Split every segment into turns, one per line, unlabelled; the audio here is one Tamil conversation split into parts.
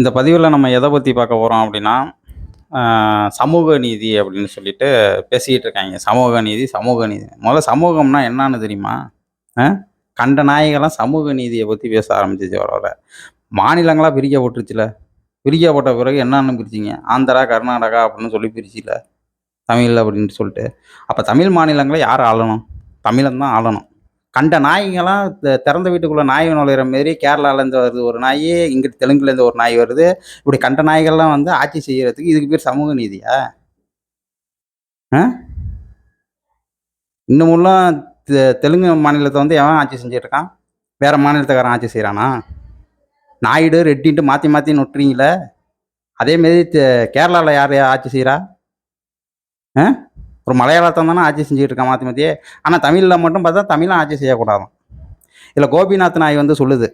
இந்த பதிவில் நம்ம எதை பற்றி பார்க்க போகிறோம் அப்படின்னா சமூக நீதி அப்படின்னு சொல்லிட்டு பேசிக்கிட்டு இருக்காங்க. சமூக நீதி சமூக நீதி. முதல்ல சமூகம்னா என்னன்னு தெரியுமா? கண்ட நாயகெல்லாம் சமூக நீதியை பற்றி பேச ஆரம்பிச்சிச்சு வர வர மாநிலங்களாக பிரிக்கப்பட்டுருச்சுல பிரிக்கப்பட்ட பிறகு என்னன்னு பிரிச்சிங்க? ஆந்திரா கர்நாடகா அப்படின்னு சொல்லி பிரிச்சில. தமிழ் அப்படின்னு சொல்லிட்டு. அப்போ தமிழ் மாநிலங்களை யார் ஆளணும்? தமிழன் தான் ஆளணும். கண்ட நாய்ங்கெல்லாம் திறந்த வீட்டுக்குள்ளே நாய் நுழையிற மாரி கேரளாலேருந்து வருது ஒரு நாய் இங்கிட்டு தெலுங்குலேருந்து ஒரு நாய் வருது. இப்படி கண்ட நாய்கள்லாம் வந்து ஆட்சி செய்கிறதுக்கு இதுக்கு பேர் சமூக நீதியா? ஆ? தெ- தெலுங்கு மாநிலத்தை வந்து எவன் ஆட்சி செஞ்சுட்டு இருக்கான் வேற மாநிலத்துக்காரன் ஆட்சி செய்கிறானா நாயுடு ரெட்டின்ட்டு மாற்றி மாற்றி நொட்டுறீங்களே? அதேமாரி கேரளாவில் யார் ஆட்சி செய்கிறா ஆ? ஒரு மலையாளத்தை தானே ஆட்சி செஞ்சுட்டு இருக்கான் மாற்றி மாற்றியே ஆனால் தமிழில் மட்டும் பார்த்தா தமிழும் ஆட்சி செய்யக்கூடாது இதில் கோபிநாத் நாய் வந்து சொல்லுது.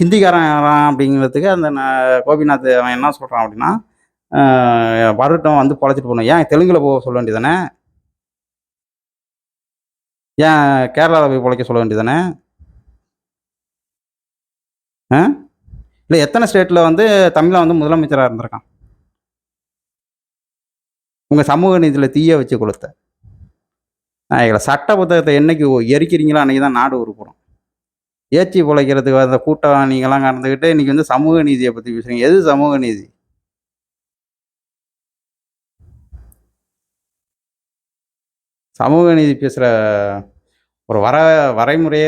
ஹிந்திக்காரன் அப்படிங்கிறதுக்கு அந்த ந- கோபிநாத் அவன் என்ன சொல்கிறான் அப்படின்னா ஆஹ் வரட்டும் வந்து பொழைச்சிட்டு போகணும். ஏன் தெலுங்கில் போக சொல்ல வேண்டியதானே? ஏன் கேரளாவில் போய் பொழைக்க சொல்ல வேண்டியதானே? ஆ இல்லை எத்தனை ஸ்டேட்டில் வந்து தமிழை வந்து முதலமைச்சராக இருந்திருக்கான்? உங்கள் சமூக நீதியில் தீய வச்சு கொளுத்த. எங்களை சட்ட புத்தகத்தை என்னைக்கு எரிக்கிறீங்களோ அன்றைக்கி தான் நாடு உருப்படும். ஏச்சி பிழைக்கிறதுக்கு அந்த கூட்டம் நீங்களாம் கலந்துக்கிட்டு இன்றைக்கி வந்து சமூக நீதியை பற்றி பேசுகிறீங்க எது சமூக நீதி? சமூக நீதி பேசுகிற ஒரு வர வரைமுறையே